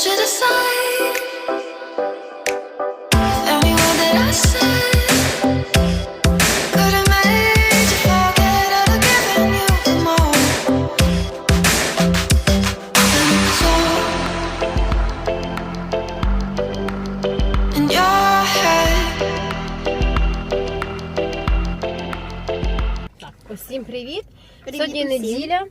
It aside. Every word that I said привіт. Привіт Сьогодні неділя,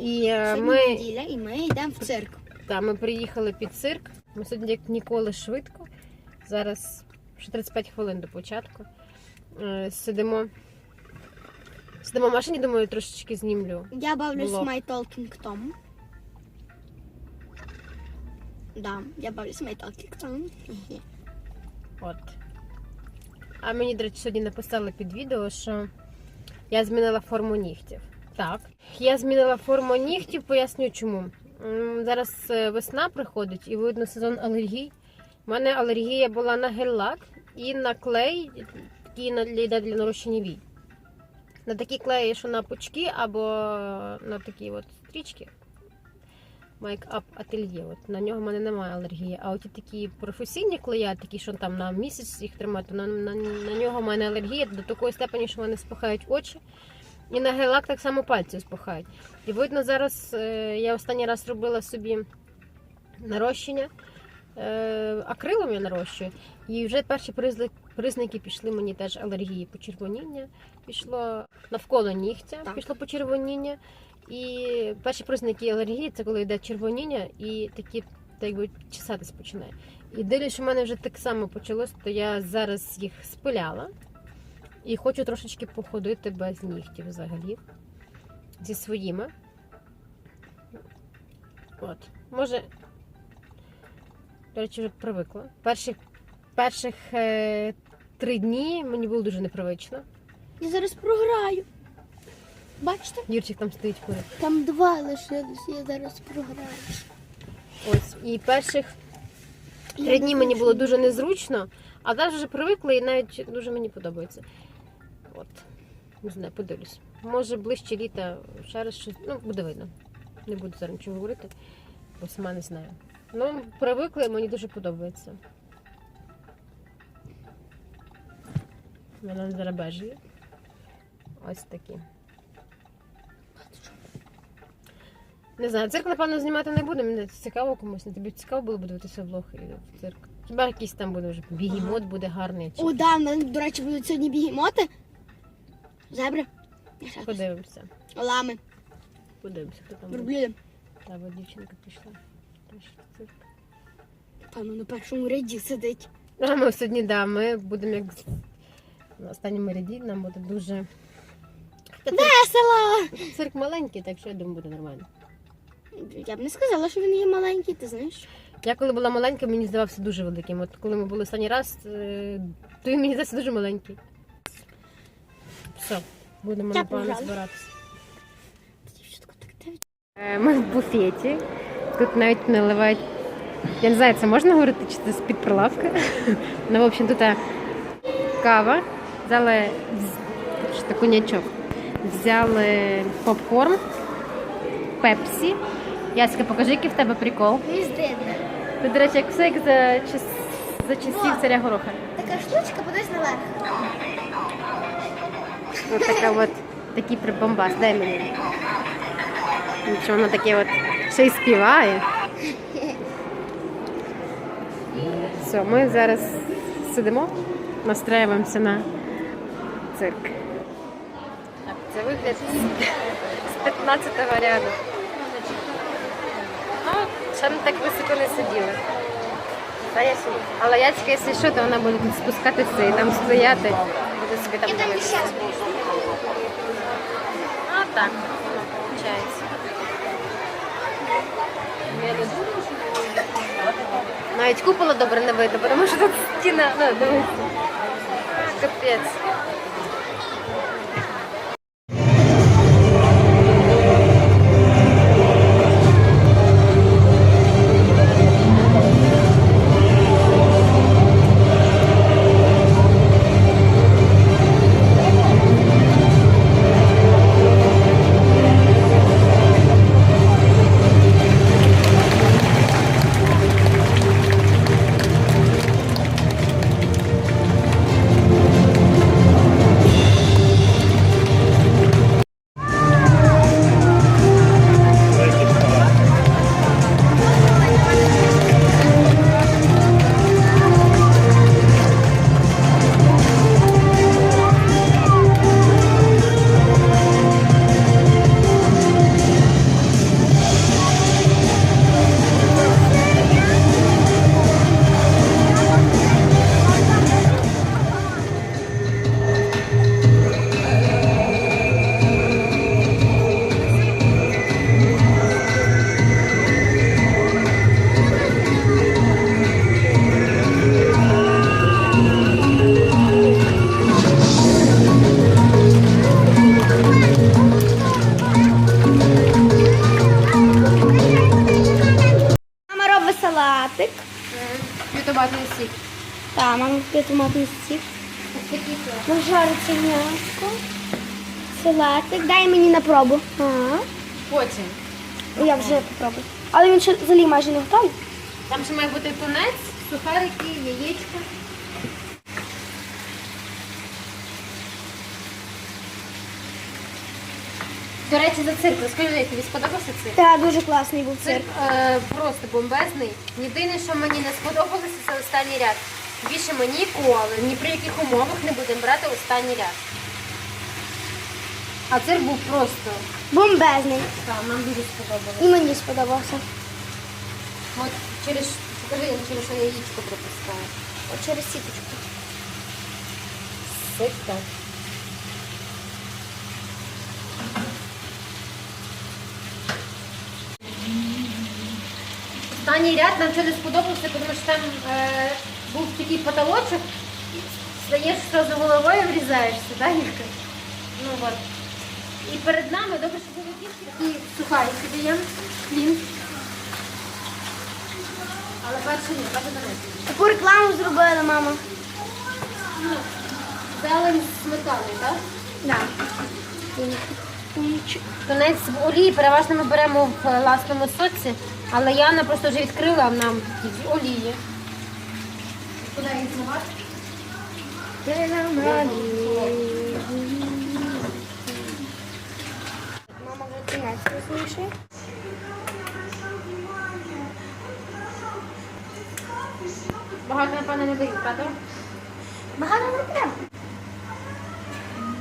і е, ми, неділя, і ми йдемо в цирк. Та, ми приїхали під цирк. Ми сьогодні як ніколи швидко. Зараз ще 35 хвилин до початку. Е, Сидимо. Сидимо в машині, думаю, трошечки знімлю. Я бавлюсь Блог. My Talking Tom. Да, я бавлюсь My Talking Tom. От. А мені, до речі, сьогодні написали під відео, що я змінила форму нігтів. Так, я змінила форму нігтів, поясню чому. Зараз е, весна приходить і видно сезон алергій. У мене алергія була на гель-лак і на клей, який йде для нарощення вій. На такі клеї, що на пучки або на такі от стрічки. Make-up ательє. От на нього в мене немає алергії. А от такі професійні клея, такі, що там на місяць їх тримати, на, на, на нього в мене алергія до такої степені, що в мене спухають очі. І на гелак так само пальці спухають. І видно, зараз е, я останній раз робила собі нарощення. Е, акрилом я нарощую. І вже перші признаки, признаки пішли мені теж алергії, почервоніння, пішло навколо нігтя, Так. пішло почервоніння. І перші признаки алергії це коли йде червоніння і такі так якби чесатись починає. І дивлюсь, що в мене вже так само почалось, то я зараз їх спиляла і хочу трошечки походити без нігтів взагалі. Зі своїми. От. Може. До речі, вже привикла. Перших, перших е, три дні мені було дуже непривично. Я зараз програю. Бачите? Юрчик там стоїть поряд. Там два лишилось, я зараз програю. Ось. І перших Три дні мені було дуже незручно, а зараз вже привикла і навіть дуже мені подобається. От, не знаю, подивлюсь. Може ближче літа ще раз щось. Ну, буде видно. Не буду зараз нічого говорити, бо сама не знаю. Ну, привикла і мені дуже подобається. Вона зараз. Ось такі. Не знаю, цирк, напевно, знімати не будемо. Мені цікаво комусь. Тобі цікаво було б дивитися влог і в цирк. Хіба якийсь там буде вже бігімот буде гарний. Чи... О, да, мене, до речі, будуть сьогодні бігемоти. Зебри. Подивимося. Лами. Подивимося, хто там. Верблюди. Та от дівчинка пішла. Певно, на першому ряді сидить. А ми сьогодні, да, ми будемо як на останньому ряді, нам буде дуже. Весело! цирк, цирк маленький, так що я думаю, буде нормально. Я б не сказала, що він є маленький, ти знаєш. Я коли була маленька, мені здавався дуже великим. От коли ми були останній раз, е, то він мені здався дуже маленький. Все, будемо напевно збиратися. Е, Ми в буфеті. Тут навіть наливають. Я не знаю, це можна говорити, чи це з-під прилавка. Ну, в общем, тут е, кава. Взяли вз- що таку нячок. Взяли попкорн, пепсі. Яська, покажи, який в тебе прикол. Ти, до речі, як все як за, за часів царя Гороха. Така штучка, подивись наверх. Ось така от, такий прибамбас. Дай мені. Нічого, воно таке от ще й співає. Все, ми зараз сидимо, настраюємося на цирк. Це вигляд з 15-го ряду. Ну, ще не так високо не сиділи. Та я. Але Яцька, якщо що, то вона буде спускатися і там стояти. Буде собі там дивитися. А так, виходить. Навіть купола добре не видно, тому що тут стіна, ну. Капець. Салатик. П'ю томатний сік. Та, мама п'ятоматний сік. Такий флаг. М'ясо. Салатик. Дай мені на пробу. Ага. Потім. Я вже попробую. Але він ще взагалі майже не готовий. Там ще має бути тунець, сухарики, яєчко. До речі, за цирк, розкажи, тобі сподобався цирк? Так, дуже класний був цирк. Цирк е, просто бомбезний. Єдине, що мені не сподобалося, це останній ряд. Більше ми ніколи, ні при яких умовах не будемо брати останній ряд. А цирк був просто. Бомбезний. Так, нам дуже сподобалося. І мені сподобався. От через покажи, через що яєчко пропускаю. От через сіточку. Сик так. Останній ряд нам це не сподобався, тому що там е, був такий потолочок, стаєш одразу головою врізаєшся, так, Юлька? Ну от. І перед нами, добре, що були дітки, такі сухарики даємо, хліб. Але перше ні, перше не. Таку рекламу зробила мама. Зелень з сметаною, так? Да. Тунець в олії переважно ми беремо в е, ласному соці, але Яна просто вже відкрила нам олії. Куди їх зливати? Мама тунець розмішує. Багато, напевно, не дають, правда? Багато не треба.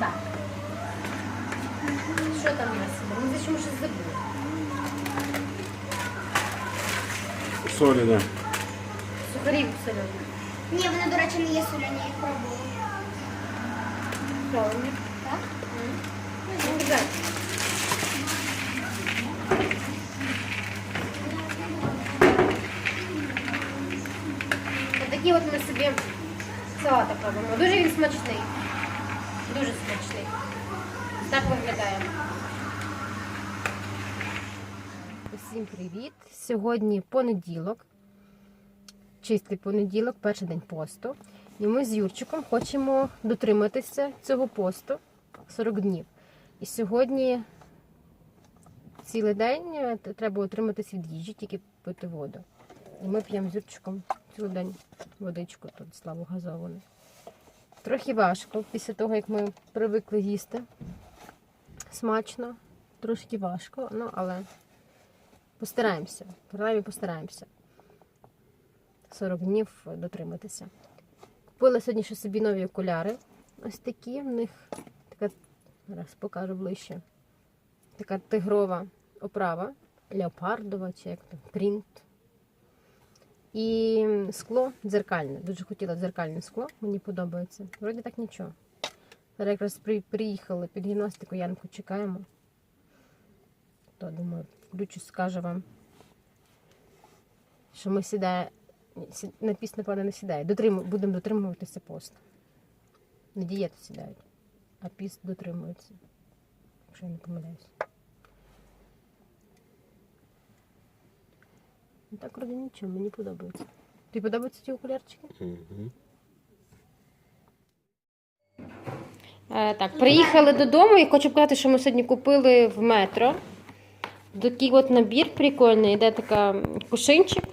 Так. Що там у нас? Ми за чому щось забули. Солі, да. Сухарів соляні. Ні, вони, до речі, не є соляні, я їх пробувала. Правильно. Так? Ну, кидай. Отакий от ми собі салатик робимо. Дуже він смачний. Дуже смачний. Так виглядає. Усім привіт! Сьогодні понеділок. Чистий понеділок, перший день посту. І ми з Юрчиком хочемо дотриматися цього посту 40 днів. І сьогодні цілий день е, треба утриматись від їжі, тільки пити воду. І ми п'ємо з Юрчиком цілий день водичку тут, славу газовану. Трохи важко після того, як ми привикли їсти. Смачно, трошки важко, ну але постараємося. Принаймні постараємося. 40 днів дотриматися. Купила сьогодні ще собі нові окуляри. Ось такі. В них така, зараз покажу ближче. Така тигрова оправа, леопардова чи як там, принт. І скло дзеркальне. Дуже хотіла дзеркальне скло, мені подобається. Вроді так нічого. Зараз якраз приїхали під гімнастику, Янку чекаємо. То думаю, включу, скаже вам, що ми сідає. На піс, напевно, не сідає. Дотрим... Будемо дотримуватися пост. На дієту сідають, а піст дотримується. Якщо я не помиляюсь. Ну так вроді нічого, мені подобається. Тобі подобаються ті окулярчики? Е, так, приїхали додому і хочу показати, що ми сьогодні купили в метро. Такий от набір прикольний, йде така кушинчик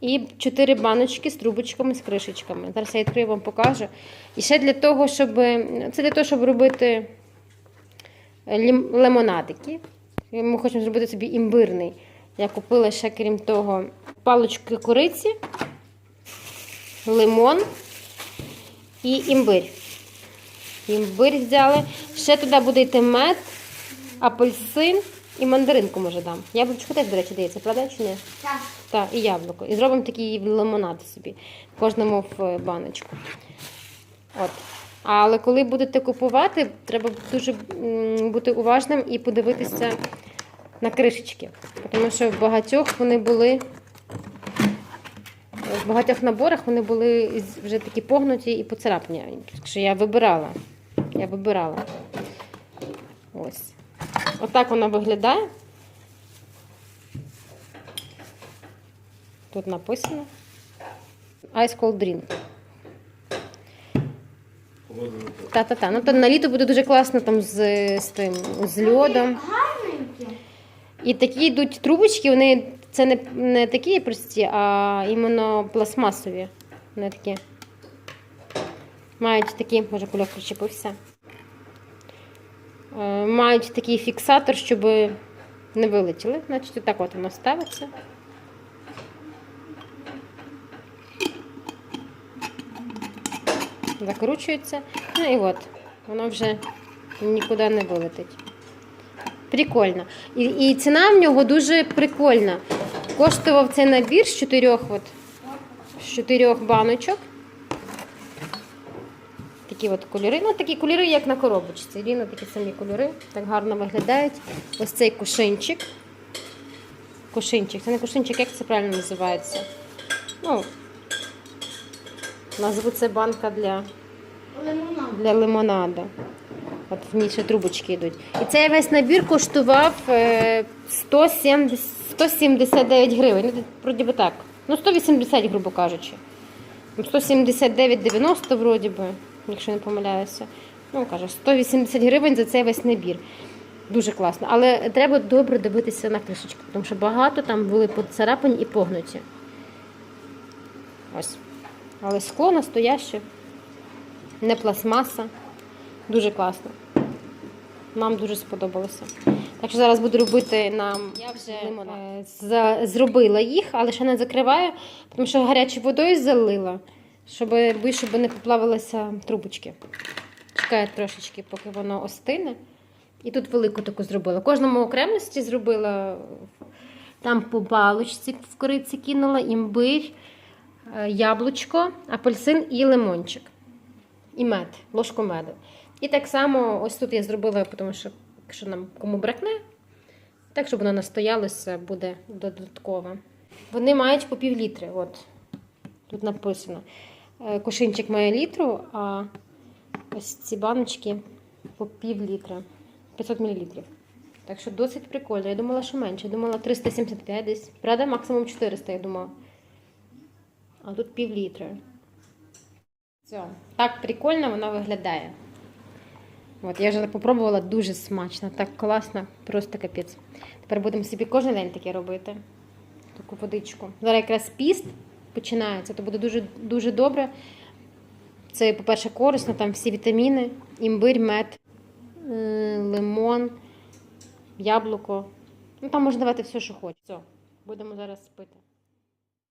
і чотири баночки з трубочками, з кришечками. Зараз я відкрию вам покажу. І ще для того, щоб це для того, щоб робити лім- лимонадики. Ми хочемо зробити собі імбирний. Я купила ще, крім того, палички кориці, лимон і імбир. Імбир взяли. Ще туди буде йти мед, апельсин і мандаринку може дам. Яблучко теж, до речі, дається, правда чи ні? Так. Так, і яблуко. І зробимо такий лимонад собі. Кожному в е, баночку. От. Але коли будете купувати, треба дуже бути уважним і подивитися на кришечки. Тому що в багатьох вони були. В багатьох наборах вони були вже такі погнуті і поцарапані. Так що я вибирала. Я вибирала. Ось. Отак вона виглядає. Тут написано. Ice Cold Drink. Та-та-та. Ну то на літо буде дуже класно там з, з тим з льодом. І такі йдуть трубочки, вони це не, не такі прості, а іменно пластмасові. Вони такі. Мають такі, може кульок причепився. Е, Мають такий фіксатор, щоб не вилетіли. Значить, отак от воно ставиться. Закручується. Ну і от, воно вже нікуди не вилетить. Прикольно. І, і ціна в нього дуже прикольна. Коштував цей набір з чотирьох, от, з чотирьох баночок. Такі от кольори. Ну, такі кольори, як на коробочці. Рівно такі самі кольори. Так гарно виглядають. Ось цей кушинчик. Кушинчик. Це не кушинчик, як це правильно називається? Ну, назву це банка для Лимонад. для лимонаду. От в ній ще трубочки йдуть. І цей весь набір коштував е, 170, 179 гривень. Ну, вроді би так. Ну, 180, грубо кажучи. Ну, 179,90 вроді би, якщо не помиляюся. Ну, каже, 180 гривень за цей весь набір. Дуже класно. Але треба добре дивитися на кришечку, тому що багато там були поцарапані і погнуті. Ось. Але скло настояще не пластмаса. Дуже класно. Нам дуже сподобалося. Так що зараз буду робити нам. Я вже е, за- зробила їх, але ще не закриваю, тому що гарячою водою залила, щоб, щоб не поплавилися трубочки. Чекаю трошечки, поки воно остине. І тут велику таку зробила. Кожному окремості зробила. Там по балочці в кориці кинула імбирь, е, яблучко, апельсин і лимончик і мед, ложку меду. І так само ось тут я зробила, тому що якщо нам кому бракне, так, щоб воно настоялося, буде додатково. Вони мають по пів літри. От тут написано. Е, Кушинчик має літру, а ось ці баночки по пів літра. 500 мл. Так що досить прикольно. Я думала, що менше. Я думала 375 десь. Правда, максимум 400, я думала. А тут пів літра. Все, так прикольно воно виглядає. От, я вже попробувала дуже смачно, так класно, просто капець. Тепер будемо собі кожен день таке робити. Таку водичку. Зараз якраз піст починається, то буде дуже, дуже добре. Це, по-перше, корисно, там всі вітаміни, імбирь, мед, лимон, яблуко. Ну, там можна давати все, що хочеш. Все, будемо зараз пити.